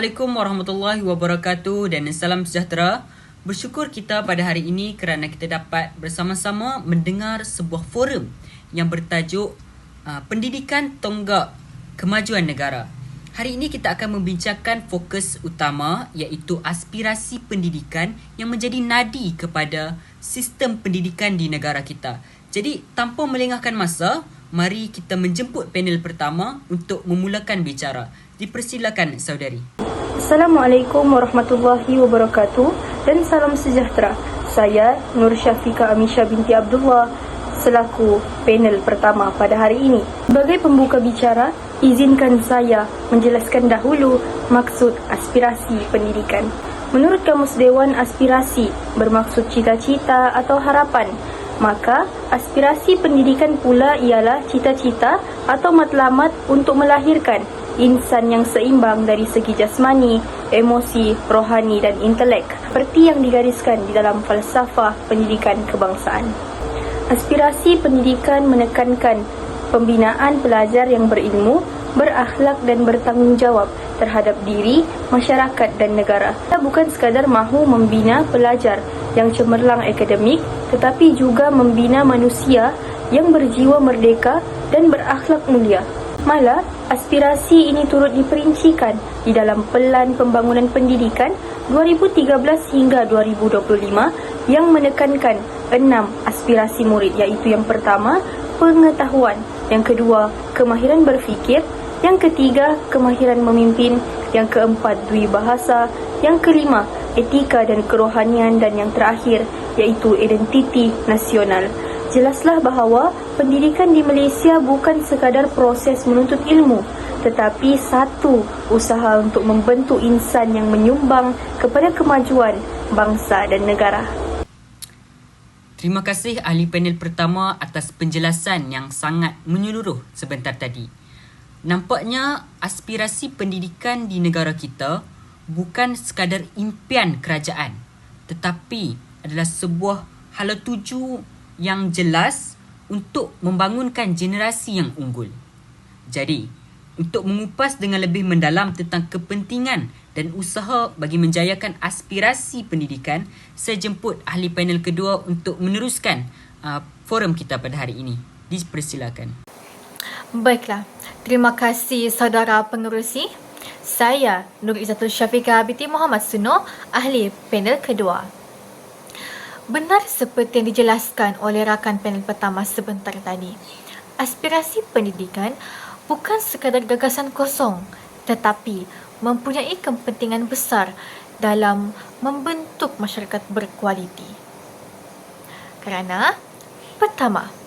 Assalamualaikum warahmatullahi wabarakatuh dan salam sejahtera. Bersyukur kita pada hari ini kerana kita dapat bersama-sama mendengar sebuah forum yang bertajuk uh, Pendidikan Tonggak Kemajuan Negara. Hari ini kita akan membincangkan fokus utama iaitu aspirasi pendidikan yang menjadi nadi kepada sistem pendidikan di negara kita. Jadi tanpa melengahkan masa, mari kita menjemput panel pertama untuk memulakan bicara. Dipersilakan saudari. Assalamualaikum warahmatullahi wabarakatuh dan salam sejahtera. Saya Nur Syafika Amisha binti Abdullah selaku panel pertama pada hari ini. Sebagai pembuka bicara, izinkan saya menjelaskan dahulu maksud aspirasi pendidikan. Menurut Kamus Dewan Aspirasi bermaksud cita-cita atau harapan Maka, aspirasi pendidikan pula ialah cita-cita atau matlamat untuk melahirkan insan yang seimbang dari segi jasmani, emosi, rohani dan intelek seperti yang digariskan di dalam falsafah pendidikan kebangsaan. Aspirasi pendidikan menekankan pembinaan pelajar yang berilmu, berakhlak dan bertanggungjawab terhadap diri, masyarakat dan negara. Kita bukan sekadar mahu membina pelajar yang cemerlang akademik tetapi juga membina manusia yang berjiwa merdeka dan berakhlak mulia. Malah, aspirasi ini turut diperincikan di dalam Pelan Pembangunan Pendidikan 2013 hingga 2025 yang menekankan enam aspirasi murid iaitu yang pertama, pengetahuan, yang kedua, kemahiran berfikir, yang ketiga, kemahiran memimpin. Yang keempat, dui bahasa. Yang kelima, etika dan kerohanian. Dan yang terakhir, iaitu identiti nasional. Jelaslah bahawa pendidikan di Malaysia bukan sekadar proses menuntut ilmu tetapi satu usaha untuk membentuk insan yang menyumbang kepada kemajuan bangsa dan negara. Terima kasih ahli panel pertama atas penjelasan yang sangat menyeluruh sebentar tadi. Nampaknya aspirasi pendidikan di negara kita bukan sekadar impian kerajaan tetapi adalah sebuah hala tuju yang jelas untuk membangunkan generasi yang unggul. Jadi, untuk mengupas dengan lebih mendalam tentang kepentingan dan usaha bagi menjayakan aspirasi pendidikan, saya jemput ahli panel kedua untuk meneruskan uh, forum kita pada hari ini. Dipersilakan. Baiklah, terima kasih saudara pengerusi. Saya Nur Izzatul Syafiqah binti Muhammad Suno, ahli panel kedua. Benar seperti yang dijelaskan oleh rakan panel pertama sebentar tadi. Aspirasi pendidikan bukan sekadar gagasan kosong tetapi mempunyai kepentingan besar dalam membentuk masyarakat berkualiti. Kerana pertama,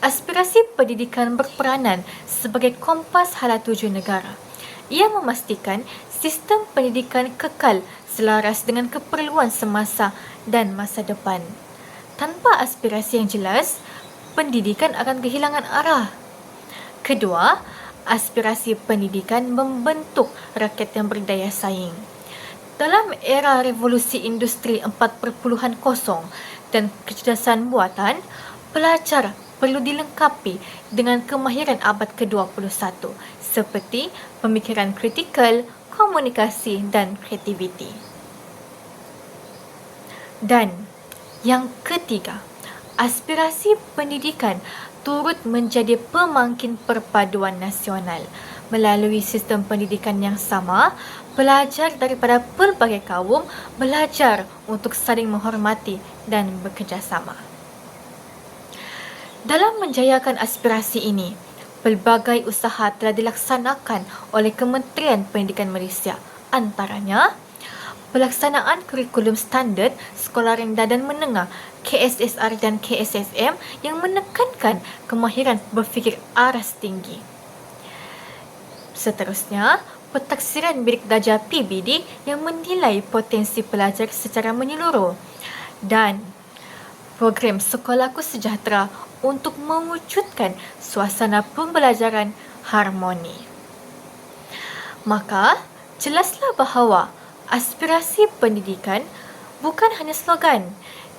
Aspirasi pendidikan berperanan sebagai kompas hala tuju negara. Ia memastikan sistem pendidikan kekal selaras dengan keperluan semasa dan masa depan. Tanpa aspirasi yang jelas, pendidikan akan kehilangan arah. Kedua, aspirasi pendidikan membentuk rakyat yang berdaya saing. Dalam era revolusi industri 4.0 dan kecerdasan buatan, pelajar perlu dilengkapi dengan kemahiran abad ke-21 seperti pemikiran kritikal, komunikasi dan kreativiti. Dan yang ketiga, aspirasi pendidikan turut menjadi pemangkin perpaduan nasional. Melalui sistem pendidikan yang sama, pelajar daripada pelbagai kaum belajar untuk saling menghormati dan bekerjasama. Dalam menjayakan aspirasi ini, pelbagai usaha telah dilaksanakan oleh Kementerian Pendidikan Malaysia. Antaranya, pelaksanaan kurikulum standard sekolah rendah dan menengah KSSR dan KSSM yang menekankan kemahiran berfikir aras tinggi. Seterusnya, pentaksiran bilik darjah PBD yang menilai potensi pelajar secara menyeluruh dan program Sekolahku Sejahtera untuk mewujudkan suasana pembelajaran harmoni. Maka, jelaslah bahawa aspirasi pendidikan bukan hanya slogan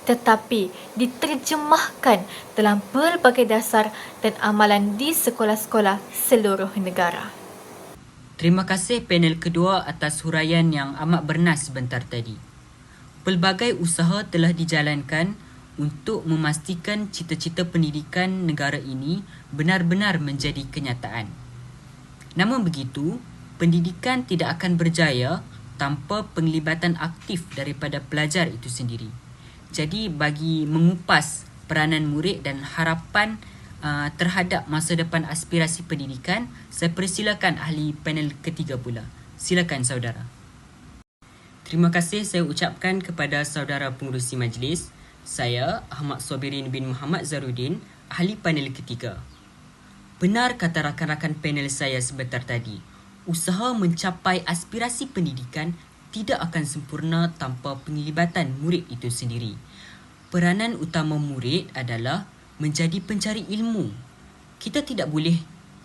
tetapi diterjemahkan dalam pelbagai dasar dan amalan di sekolah-sekolah seluruh negara. Terima kasih panel kedua atas huraian yang amat bernas sebentar tadi. Pelbagai usaha telah dijalankan untuk memastikan cita-cita pendidikan negara ini benar-benar menjadi kenyataan. Namun begitu, pendidikan tidak akan berjaya tanpa penglibatan aktif daripada pelajar itu sendiri. Jadi bagi mengupas peranan murid dan harapan uh, terhadap masa depan aspirasi pendidikan, saya persilakan ahli panel ketiga pula. Silakan saudara. Terima kasih saya ucapkan kepada saudara pengurusi majlis. Saya Ahmad Sobirin bin Muhammad Zarudin, ahli panel ketiga. Benar kata rakan-rakan panel saya sebentar tadi, usaha mencapai aspirasi pendidikan tidak akan sempurna tanpa penglibatan murid itu sendiri. Peranan utama murid adalah menjadi pencari ilmu. Kita tidak boleh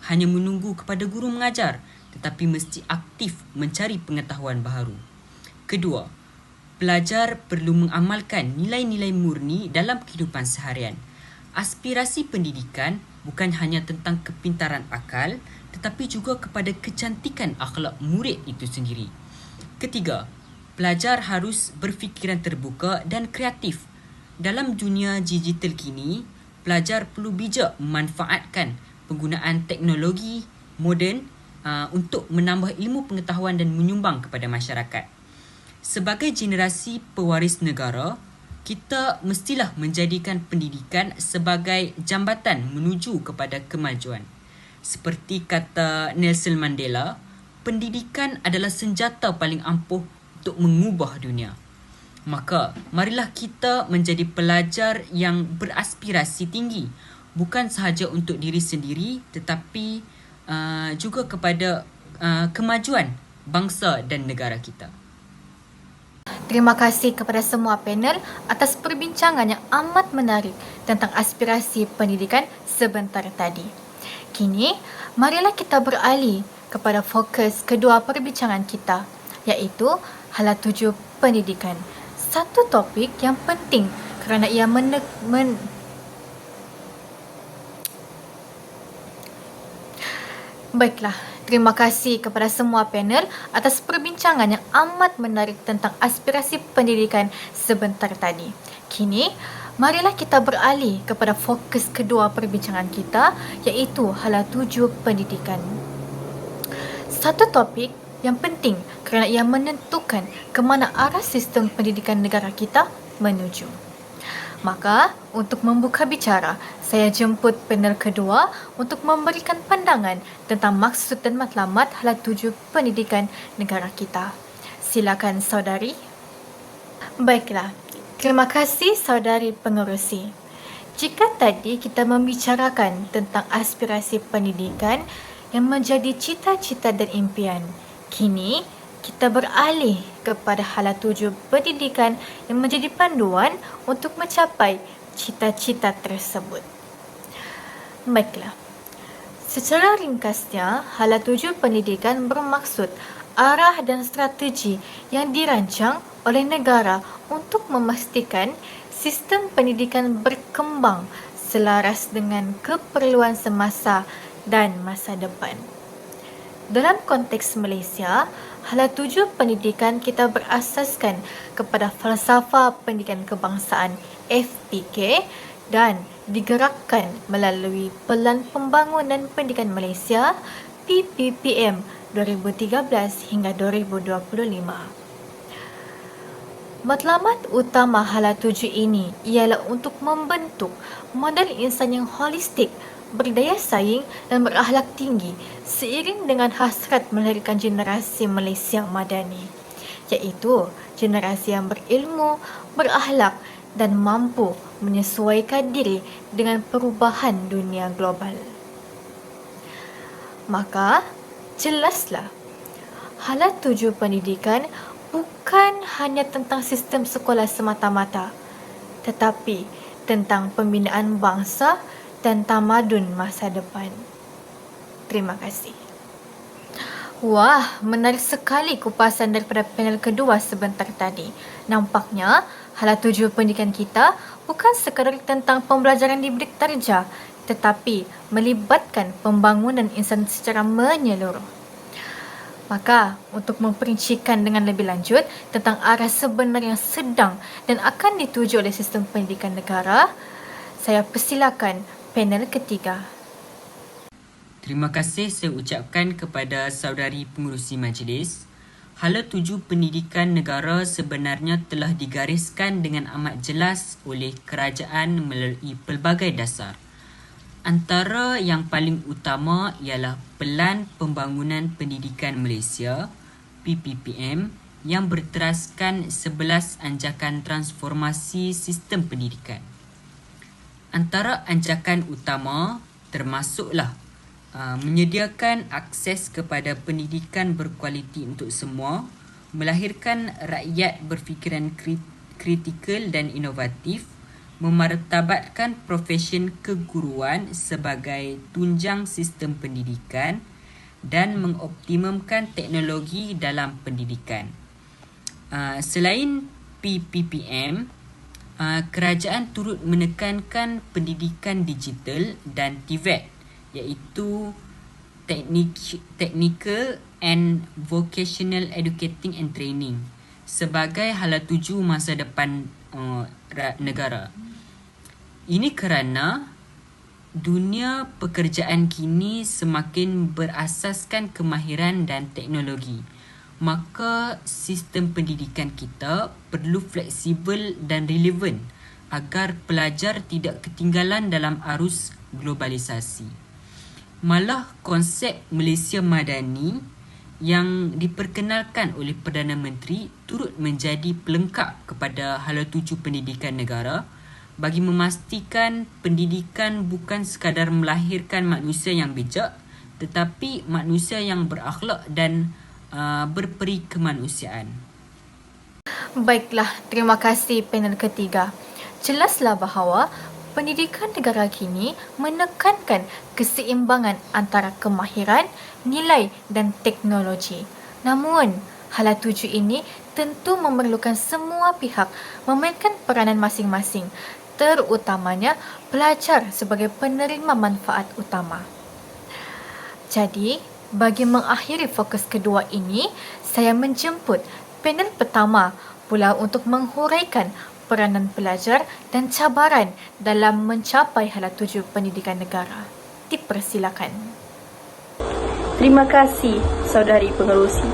hanya menunggu kepada guru mengajar tetapi mesti aktif mencari pengetahuan baharu. Kedua, pelajar perlu mengamalkan nilai-nilai murni dalam kehidupan seharian. Aspirasi pendidikan bukan hanya tentang kepintaran akal tetapi juga kepada kecantikan akhlak murid itu sendiri. Ketiga, pelajar harus berfikiran terbuka dan kreatif. Dalam dunia digital kini, pelajar perlu bijak memanfaatkan penggunaan teknologi moden uh, untuk menambah ilmu pengetahuan dan menyumbang kepada masyarakat. Sebagai generasi pewaris negara, kita mestilah menjadikan pendidikan sebagai jambatan menuju kepada kemajuan. Seperti kata Nelson Mandela, pendidikan adalah senjata paling ampuh untuk mengubah dunia. Maka, marilah kita menjadi pelajar yang beraspirasi tinggi, bukan sahaja untuk diri sendiri tetapi uh, juga kepada uh, kemajuan bangsa dan negara kita. Terima kasih kepada semua panel atas perbincangan yang amat menarik tentang aspirasi pendidikan sebentar tadi. Kini, marilah kita beralih kepada fokus kedua perbincangan kita, iaitu hala tuju pendidikan. Satu topik yang penting kerana ia men- men- Baiklah, terima kasih kepada semua panel atas perbincangan yang amat menarik tentang aspirasi pendidikan sebentar tadi. Kini, marilah kita beralih kepada fokus kedua perbincangan kita iaitu hala tuju pendidikan. Satu topik yang penting kerana ia menentukan ke mana arah sistem pendidikan negara kita menuju. Maka, untuk membuka bicara, saya jemput panel kedua untuk memberikan pandangan tentang maksud dan matlamat hala tuju pendidikan negara kita. Silakan saudari. Baiklah, terima kasih saudari pengerusi. Jika tadi kita membicarakan tentang aspirasi pendidikan yang menjadi cita-cita dan impian, kini kita beralih kepada hala tuju pendidikan yang menjadi panduan untuk mencapai cita-cita tersebut. Baiklah. Secara ringkasnya, hala tuju pendidikan bermaksud arah dan strategi yang dirancang oleh negara untuk memastikan sistem pendidikan berkembang selaras dengan keperluan semasa dan masa depan. Dalam konteks Malaysia, hala tuju pendidikan kita berasaskan kepada falsafah pendidikan kebangsaan FPK dan digerakkan melalui Pelan Pembangunan Pendidikan Malaysia PPPM 2013 hingga 2025. Matlamat utama hala tuju ini ialah untuk membentuk model insan yang holistik berdaya saing dan berakhlak tinggi seiring dengan hasrat melahirkan generasi Malaysia madani iaitu generasi yang berilmu, berakhlak dan mampu menyesuaikan diri dengan perubahan dunia global. Maka, jelaslah halat tuju pendidikan bukan hanya tentang sistem sekolah semata-mata tetapi tentang pembinaan bangsa dan tamadun masa depan. Terima kasih. Wah, menarik sekali kupasan daripada panel kedua sebentar tadi. Nampaknya, hala tuju pendidikan kita bukan sekadar tentang pembelajaran di bilik terja, tetapi melibatkan pembangunan insan secara menyeluruh. Maka, untuk memperincikan dengan lebih lanjut tentang arah sebenar yang sedang dan akan dituju oleh sistem pendidikan negara, saya persilakan panel ketiga. Terima kasih saya ucapkan kepada saudari pengurusi majlis. Hala tuju pendidikan negara sebenarnya telah digariskan dengan amat jelas oleh kerajaan melalui pelbagai dasar. Antara yang paling utama ialah Pelan Pembangunan Pendidikan Malaysia PPPM yang berteraskan 11 anjakan transformasi sistem pendidikan. Antara anjakan utama termasuklah uh, menyediakan akses kepada pendidikan berkualiti untuk semua, melahirkan rakyat berfikiran kritikal dan inovatif, memartabatkan profesion keguruan sebagai tunjang sistem pendidikan dan mengoptimumkan teknologi dalam pendidikan. Uh, selain PPPM, uh, kerajaan turut menekankan pendidikan digital dan TVET iaitu Technical and Vocational Educating and Training sebagai hala tuju masa depan uh, negara. Ini kerana dunia pekerjaan kini semakin berasaskan kemahiran dan teknologi. Maka sistem pendidikan kita perlu fleksibel dan relevan agar pelajar tidak ketinggalan dalam arus globalisasi. Malah konsep Malaysia Madani yang diperkenalkan oleh Perdana Menteri turut menjadi pelengkap kepada hala tuju pendidikan negara bagi memastikan pendidikan bukan sekadar melahirkan manusia yang bijak tetapi manusia yang berakhlak dan uh, berperi kemanusiaan. Baiklah, terima kasih panel ketiga. Jelaslah bahawa pendidikan negara kini menekankan keseimbangan antara kemahiran, nilai dan teknologi. Namun, hala tuju ini tentu memerlukan semua pihak memainkan peranan masing-masing terutamanya pelajar sebagai penerima manfaat utama. Jadi, bagi mengakhiri fokus kedua ini, saya menjemput panel pertama pula untuk menghuraikan peranan pelajar dan cabaran dalam mencapai hala tuju pendidikan negara. Dipersilakan. Terima kasih, saudari pengerusi.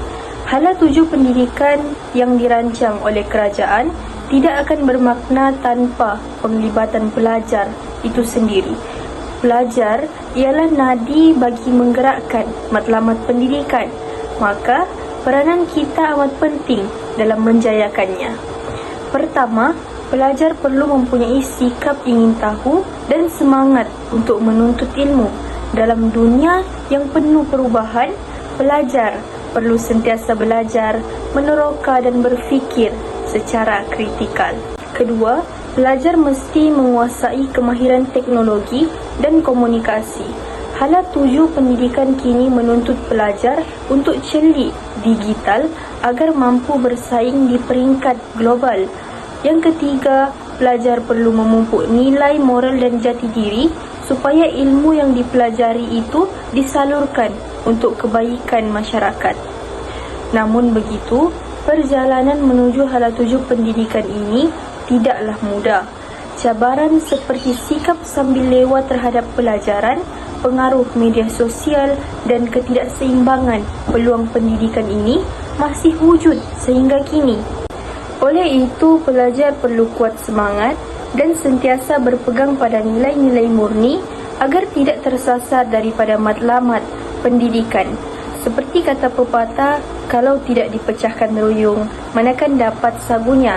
Hala tuju pendidikan yang dirancang oleh kerajaan tidak akan bermakna tanpa penglibatan pelajar itu sendiri. Pelajar ialah nadi bagi menggerakkan matlamat pendidikan. Maka, peranan kita amat penting dalam menjayakannya. Pertama, pelajar perlu mempunyai sikap ingin tahu dan semangat untuk menuntut ilmu. Dalam dunia yang penuh perubahan, pelajar perlu sentiasa belajar, meneroka dan berfikir secara kritikal. Kedua, pelajar mesti menguasai kemahiran teknologi dan komunikasi. Hala tuju pendidikan kini menuntut pelajar untuk celik digital agar mampu bersaing di peringkat global. Yang ketiga, pelajar perlu memupuk nilai moral dan jati diri supaya ilmu yang dipelajari itu disalurkan untuk kebaikan masyarakat. Namun begitu, Perjalanan menuju hala tuju pendidikan ini tidaklah mudah. Cabaran seperti sikap sambil lewat terhadap pelajaran, pengaruh media sosial dan ketidakseimbangan peluang pendidikan ini masih wujud sehingga kini. Oleh itu, pelajar perlu kuat semangat dan sentiasa berpegang pada nilai-nilai murni agar tidak tersasar daripada matlamat pendidikan. Seperti kata pepatah, kalau tidak dipecahkan ruyung, manakan dapat sabunya.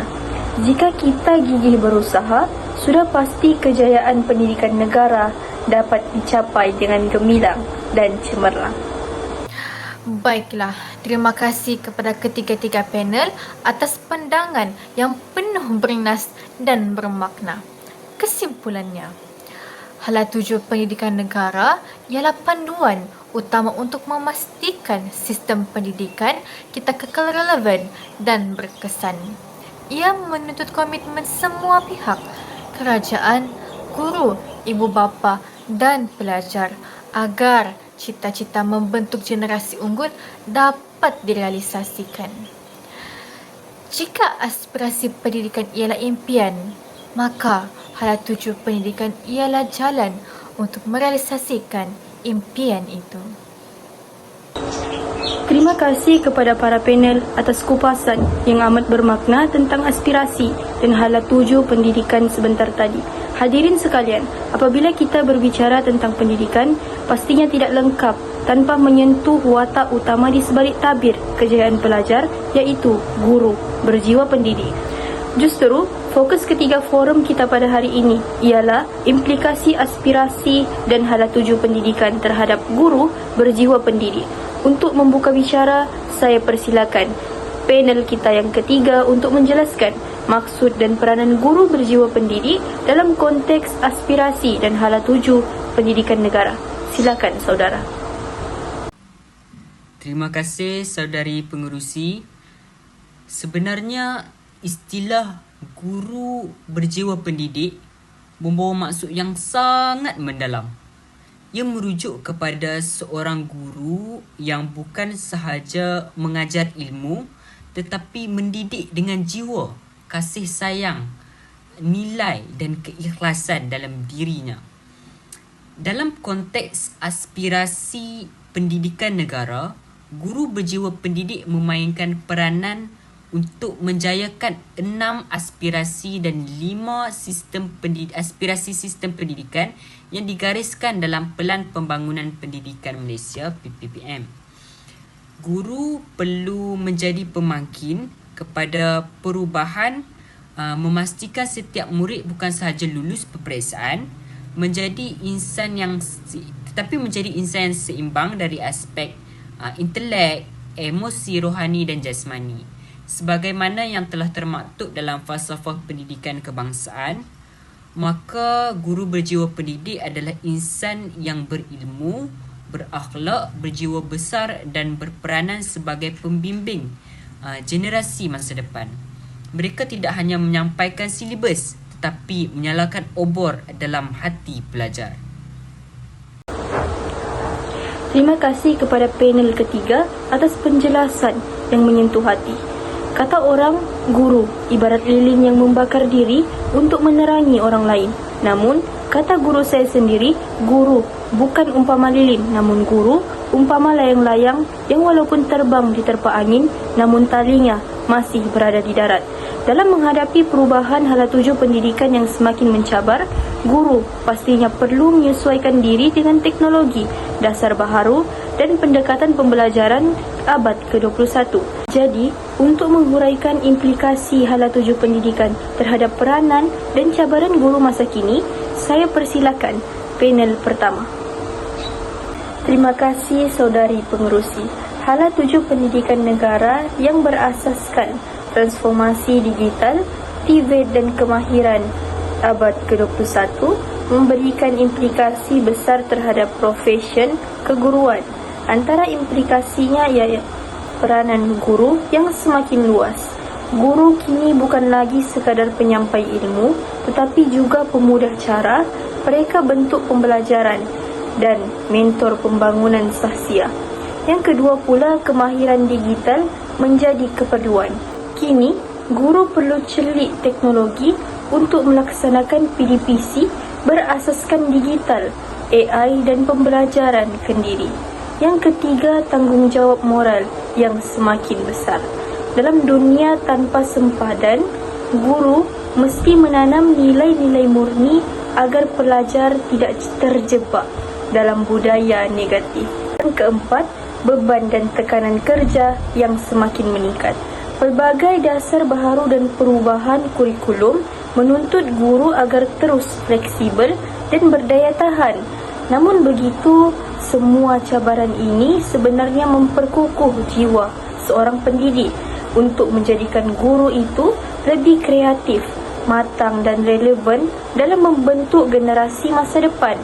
Jika kita gigih berusaha, sudah pasti kejayaan pendidikan negara dapat dicapai dengan gemilang dan cemerlang. Baiklah, terima kasih kepada ketiga-tiga panel atas pandangan yang penuh berinas dan bermakna. Kesimpulannya, hala tuju pendidikan negara ialah panduan utama untuk memastikan sistem pendidikan kita kekal relevan dan berkesan. Ia menuntut komitmen semua pihak, kerajaan, guru, ibu bapa dan pelajar agar cita-cita membentuk generasi unggul dapat direalisasikan. Jika aspirasi pendidikan ialah impian, maka hala tuju pendidikan ialah jalan untuk merealisasikan impian itu. Terima kasih kepada para panel atas kupasan yang amat bermakna tentang aspirasi dan hala tuju pendidikan sebentar tadi. Hadirin sekalian, apabila kita berbicara tentang pendidikan, pastinya tidak lengkap tanpa menyentuh watak utama di sebalik tabir kejayaan pelajar iaitu guru berjiwa pendidik. Justru, fokus ketiga forum kita pada hari ini ialah implikasi aspirasi dan hala tuju pendidikan terhadap guru berjiwa pendidik. Untuk membuka bicara, saya persilakan panel kita yang ketiga untuk menjelaskan maksud dan peranan guru berjiwa pendidik dalam konteks aspirasi dan hala tuju pendidikan negara. Silakan saudara. Terima kasih saudari pengerusi. Sebenarnya istilah guru berjiwa pendidik membawa maksud yang sangat mendalam. Ia merujuk kepada seorang guru yang bukan sahaja mengajar ilmu tetapi mendidik dengan jiwa, kasih sayang, nilai dan keikhlasan dalam dirinya. Dalam konteks aspirasi pendidikan negara, guru berjiwa pendidik memainkan peranan untuk menjayakan enam aspirasi dan lima sistem pendidik, aspirasi sistem pendidikan yang digariskan dalam Pelan Pembangunan Pendidikan Malaysia PPPM. Guru perlu menjadi pemangkin kepada perubahan uh, memastikan setiap murid bukan sahaja lulus peperiksaan menjadi insan yang tetapi menjadi insan yang seimbang dari aspek uh, intelek, emosi, rohani dan jasmani sebagaimana yang telah termaktub dalam falsafah pendidikan kebangsaan maka guru berjiwa pendidik adalah insan yang berilmu berakhlak berjiwa besar dan berperanan sebagai pembimbing uh, generasi masa depan mereka tidak hanya menyampaikan silibus tetapi menyalakan obor dalam hati pelajar Terima kasih kepada panel ketiga atas penjelasan yang menyentuh hati. Kata orang, guru ibarat lilin yang membakar diri untuk menerangi orang lain. Namun, kata guru saya sendiri, guru bukan umpama lilin, namun guru umpama layang-layang yang walaupun terbang di terpa angin, namun talinya masih berada di darat. Dalam menghadapi perubahan hala tuju pendidikan yang semakin mencabar, guru pastinya perlu menyesuaikan diri dengan teknologi, dasar baharu dan pendekatan pembelajaran abad ke-21. Jadi, untuk menghuraikan implikasi hala tuju pendidikan terhadap peranan dan cabaran guru masa kini, saya persilakan panel pertama. Terima kasih saudari pengerusi. Hala tuju pendidikan negara yang berasaskan transformasi digital, TVET dan kemahiran abad ke-21 memberikan implikasi besar terhadap profesion keguruan. Antara implikasinya peranan guru yang semakin luas. Guru kini bukan lagi sekadar penyampai ilmu, tetapi juga pemudah cara mereka bentuk pembelajaran dan mentor pembangunan sahsia. Yang kedua pula, kemahiran digital menjadi keperluan. Kini, guru perlu celik teknologi untuk melaksanakan PDPC berasaskan digital, AI dan pembelajaran kendiri. Yang ketiga, tanggungjawab moral yang semakin besar. Dalam dunia tanpa sempadan, guru mesti menanam nilai-nilai murni agar pelajar tidak terjebak dalam budaya negatif. Yang keempat, beban dan tekanan kerja yang semakin meningkat. Pelbagai dasar baharu dan perubahan kurikulum menuntut guru agar terus fleksibel dan berdaya tahan. Namun begitu, semua cabaran ini sebenarnya memperkukuh jiwa seorang pendidik untuk menjadikan guru itu lebih kreatif, matang dan relevan dalam membentuk generasi masa depan.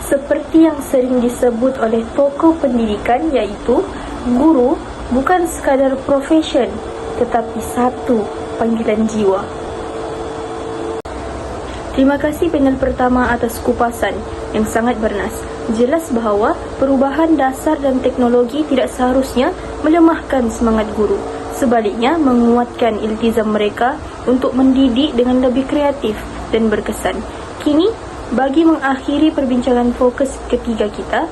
Seperti yang sering disebut oleh tokoh pendidikan iaitu guru bukan sekadar profesion tetapi satu panggilan jiwa. Terima kasih panel pertama atas kupasan yang sangat bernas. Jelas bahawa perubahan dasar dan teknologi tidak seharusnya melemahkan semangat guru. Sebaliknya, menguatkan iltizam mereka untuk mendidik dengan lebih kreatif dan berkesan. Kini, bagi mengakhiri perbincangan fokus ketiga kita,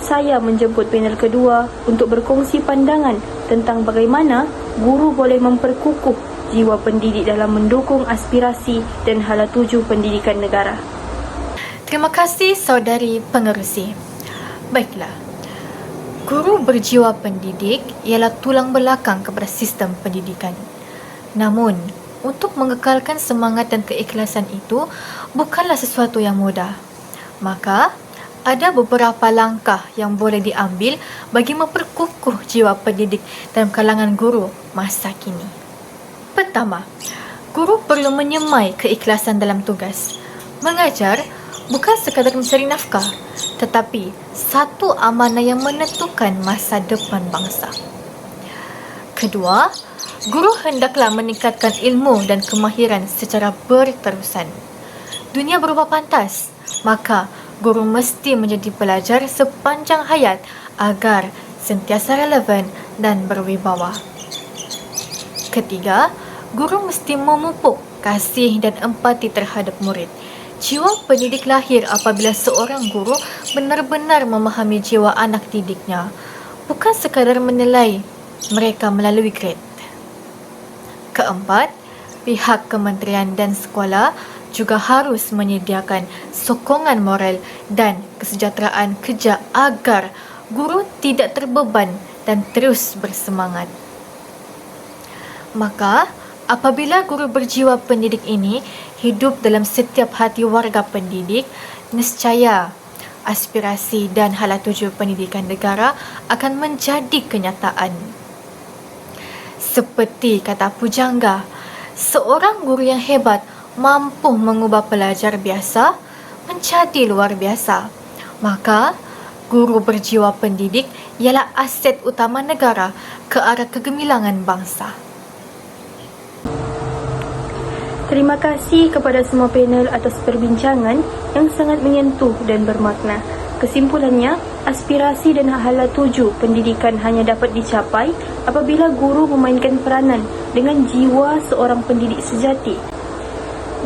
saya menjemput panel kedua untuk berkongsi pandangan tentang bagaimana guru boleh memperkukuh jiwa pendidik dalam mendukung aspirasi dan hala tuju pendidikan negara. Terima kasih saudari pengerusi. Baiklah. Guru berjiwa pendidik ialah tulang belakang kepada sistem pendidikan. Namun, untuk mengekalkan semangat dan keikhlasan itu bukanlah sesuatu yang mudah. Maka, ada beberapa langkah yang boleh diambil bagi memperkukuh jiwa pendidik dalam kalangan guru masa kini. Pertama, guru perlu menyemai keikhlasan dalam tugas. Mengajar bukan sekadar mencari nafkah, tetapi satu amanah yang menentukan masa depan bangsa. Kedua, guru hendaklah meningkatkan ilmu dan kemahiran secara berterusan. Dunia berubah pantas, maka guru mesti menjadi pelajar sepanjang hayat agar sentiasa relevan dan berwibawa. Ketiga, guru mesti memupuk kasih dan empati terhadap murid. Jiwa pendidik lahir apabila seorang guru benar-benar memahami jiwa anak didiknya, bukan sekadar menilai mereka melalui grade. Keempat, pihak kementerian dan sekolah juga harus menyediakan sokongan moral dan kesejahteraan kerja agar guru tidak terbeban dan terus bersemangat. Maka, Apabila guru berjiwa pendidik ini hidup dalam setiap hati warga pendidik, nescaya aspirasi dan hala tuju pendidikan negara akan menjadi kenyataan. Seperti kata Pujangga, seorang guru yang hebat mampu mengubah pelajar biasa menjadi luar biasa. Maka, guru berjiwa pendidik ialah aset utama negara ke arah kegemilangan bangsa. Terima kasih kepada semua panel atas perbincangan yang sangat menyentuh dan bermakna. Kesimpulannya, aspirasi dan hala tuju pendidikan hanya dapat dicapai apabila guru memainkan peranan dengan jiwa seorang pendidik sejati.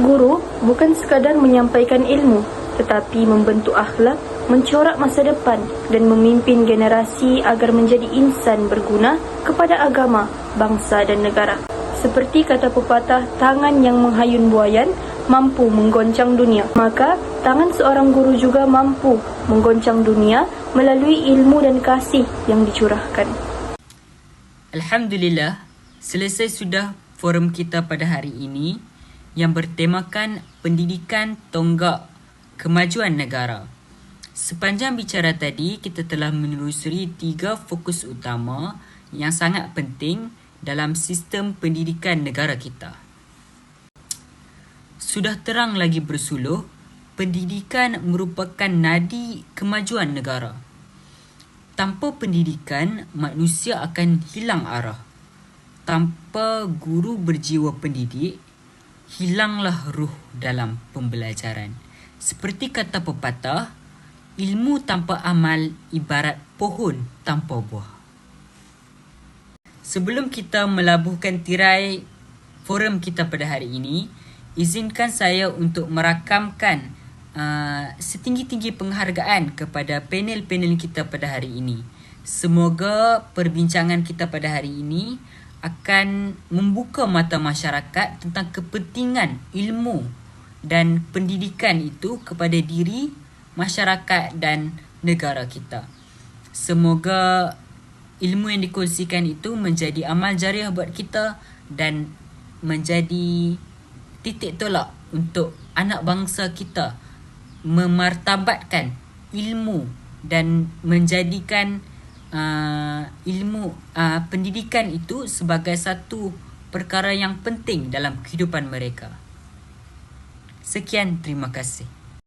Guru bukan sekadar menyampaikan ilmu, tetapi membentuk akhlak, mencorak masa depan dan memimpin generasi agar menjadi insan berguna kepada agama, bangsa dan negara. Seperti kata pepatah, tangan yang menghayun buayan mampu menggoncang dunia. Maka, tangan seorang guru juga mampu menggoncang dunia melalui ilmu dan kasih yang dicurahkan. Alhamdulillah, selesai sudah forum kita pada hari ini yang bertemakan pendidikan tonggak kemajuan negara. Sepanjang bicara tadi, kita telah menelusuri tiga fokus utama yang sangat penting dalam sistem pendidikan negara kita. Sudah terang lagi bersuluh, pendidikan merupakan nadi kemajuan negara. Tanpa pendidikan, manusia akan hilang arah. Tanpa guru berjiwa pendidik, hilanglah ruh dalam pembelajaran. Seperti kata pepatah, ilmu tanpa amal ibarat pohon tanpa buah. Sebelum kita melabuhkan tirai forum kita pada hari ini, izinkan saya untuk merakamkan uh, setinggi-tinggi penghargaan kepada panel-panel kita pada hari ini. Semoga perbincangan kita pada hari ini akan membuka mata masyarakat tentang kepentingan ilmu dan pendidikan itu kepada diri, masyarakat dan negara kita. Semoga ilmu yang dikongsikan itu menjadi amal jariah buat kita dan menjadi titik tolak untuk anak bangsa kita memartabatkan ilmu dan menjadikan uh, ilmu uh, pendidikan itu sebagai satu perkara yang penting dalam kehidupan mereka. Sekian, terima kasih.